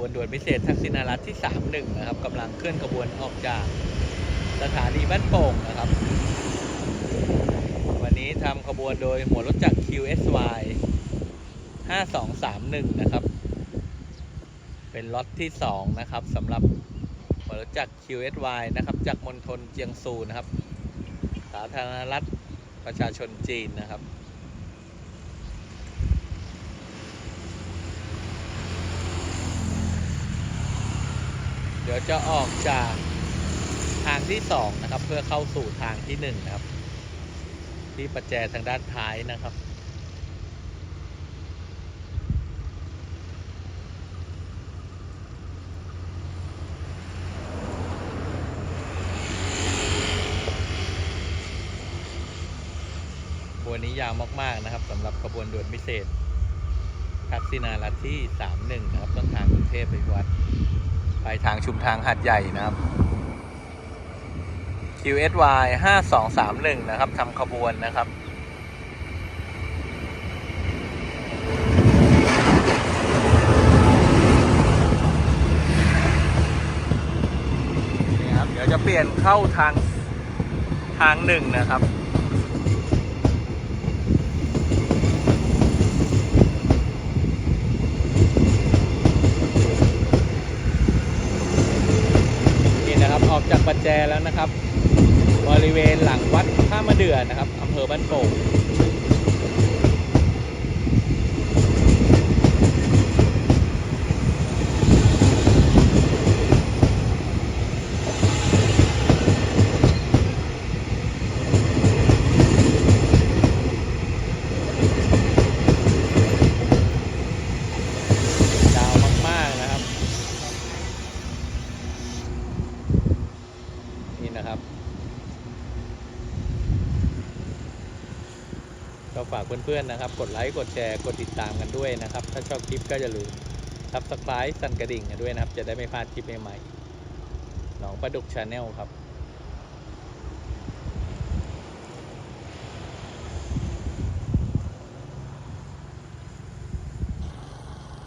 วนด่วนพิเศษทักษิณารัฐที่ 31 นะครับกำลังเคลื่อนขบวนออกจากสถานีบ้านโป่งนะครับ วันนี้ทำขบวนโดยหัวรถจักร QSY 5231 นะครับ เป็นล็อตที่ 2 นะครับสำหรับหัวรถจักร QSY นะครับ จากมณฑลเจียงซูนะครับ สาธารณรัฐประชาชนจีนนะครับ ดี๋ยวจะออกจากทางที่สองนะครับ เพื่อเข้าสู่ทางที่หนึ่งนะครับ ที่ประแจทางด้านท้ายนะครับขบวนนี้ยาวมาก ๆ นะครับสำหรับขบวนด่วนพิเศษทักษิณารัที่ 31 นะครับ ต้นทางกรุงเทพไปวัด ไปทางชุมทางหาดใหญ่นะครับ QSY 5231 นะครับทำขบวนนะครับนี่ครับ เดี๋ยวจะเปลี่ยนเข้าทางทางหนึ่งนะครับ นี่นะครับออก จากปัจแจแล้วนะครับ บริเวณหลังวัดท่ามะเดื่อนะครับอำเภอบ้านโป่งยาวมาก ๆ นะครับ นี่นะครับ ก็ฝากเพื่อนๆนะครับ กดไลค์ กดแชร์ กดติดตามกันด้วยนะครับ ถ้าชอบคลิปก็อย่าลืมทับสไคร้สั่นกระดิ่งกันด้วยนะครับ จะได้ไม่พลาดคลิปใหม่ๆหนองประดุกชาแนลครับ